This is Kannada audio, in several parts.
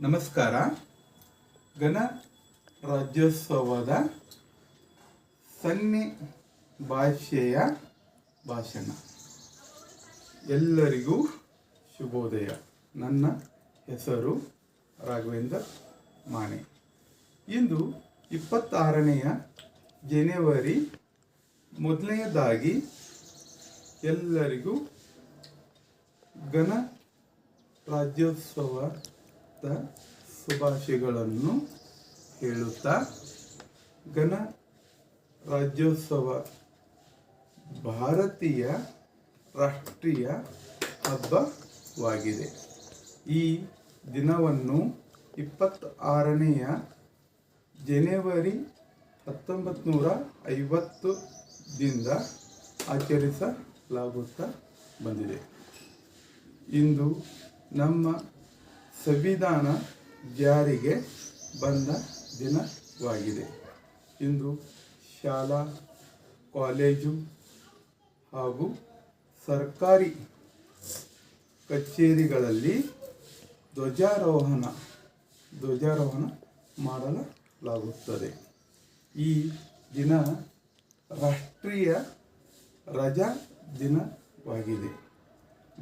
ನಮಸ್ಕಾರ. ಗಣ ರಾಜ್ಯೋತ್ಸವದ ಸನ್ನೆ ಭಾಷೆಯ ಭಾಷಣ. ಎಲ್ಲರಿಗೂ ಶುಭೋದಯ. ನನ್ನ ಹೆಸರು ರಾಘವೇಂದ್ರ ಮಾನೆ ಇಂದು ಇಪ್ಪತ್ತಾರನೆಯ ಜನವರಿ ಮೊದಲನೆಯದಾಗಿ ಎಲ್ಲರಿಗೂ ಗಣ ರಾಜ್ಯೋತ್ಸವದ ಶುಭಾಶಯಗಳನ್ನು ಹೇಳುತ್ತಾ ಗಣ ರಾಜ್ಯೋತ್ಸವ ಭಾರತೀಯ ರಾಷ್ಟ್ರೀಯ ಹಬ್ಬವಾಗಿದೆ. ಈ ದಿನವನ್ನು ಇಪ್ಪತ್ತಾರನೆಯ ಜನವರಿ ಹತ್ತೊಂಬತ್ತು ನೂರ ಐವತ್ತದಿಂದ ಆಚರಿಸಲಾಗುತ್ತಾ ಬಂದಿದೆ. ಇಂದು ನಮ್ಮ ಸಂವಿಧಾನ ಜಾರಿಗೆ ಬಂದ ದಿನವಾಗಿದೆ. ಇಂದು ಶಾಲಾ, ಕಾಲೇಜು ಹಾಗೂ ಸರ್ಕಾರಿ ಕಚೇರಿಗಳಲ್ಲಿ ಧ್ವಜಾರೋಹಣ ಧ್ವಜಾರೋಹಣ ಮಾಡಲಾಗುತ್ತದೆ. ಈ ದಿನ ರಾಷ್ಟ್ರೀಯ ರಜಾ ದಿನವಾಗಿದೆ.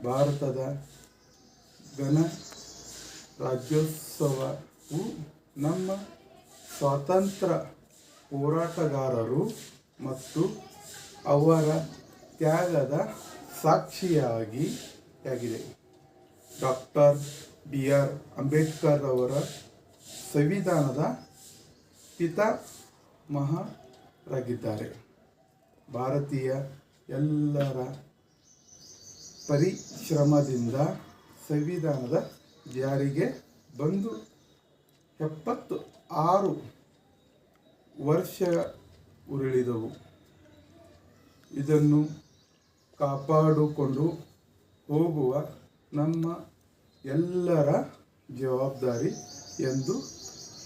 ಭಾರತದ ಗಣ ರಾಜ್ಯೋತ್ಸವವು ನಮ್ಮ ಸ್ವಾತಂತ್ರ್ಯ ಹೋರಾಟಗಾರರು ಮತ್ತು ಅವರ ತ್ಯಾಗದ ಸಾಕ್ಷಿಯಾಗಿ ಆಗಿದೆ. Doctor B. ಆರ್. ಅಂಬೇಡ್ಕರ್ ಅವರ ಸಂವಿಧಾನದ ಪಿತಾಮಹರಾಗಿದ್ದಾರೆ. ಭಾರತೀಯ ಎಲ್ಲರ ಪರಿಶ್ರಮದಿಂದ ಸಂವಿಧಾನದ ಜಾರಿಗೆ ಬಂದು ಎಪ್ಪತ್ತು ಆರು ವರ್ಷ ಉರುಳಿದವು. ಇದನ್ನು ಕಾಪಾಡಿಕೊಂಡು ಹೋಗುವ ನಮ್ಮ ಎಲ್ಲರ ಜವಾಬ್ದಾರಿ ಎಂದು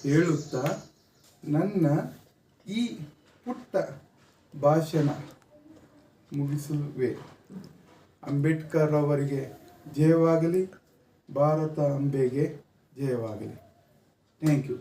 ಹೇಳುತ್ತಾ, ನನ್ನ ಈ ಪುಟ್ಟ ಭಾಷಣ ಮುಗಿಸುವೆ. ಅಂಬೇಡ್ಕರ್ ಅವರಿಗೆ ಜಯವಾಗಲಿ. ಭಾರತ ಅಂಬೆಗೆ ಜಯವಾಗಲಿ. Thank you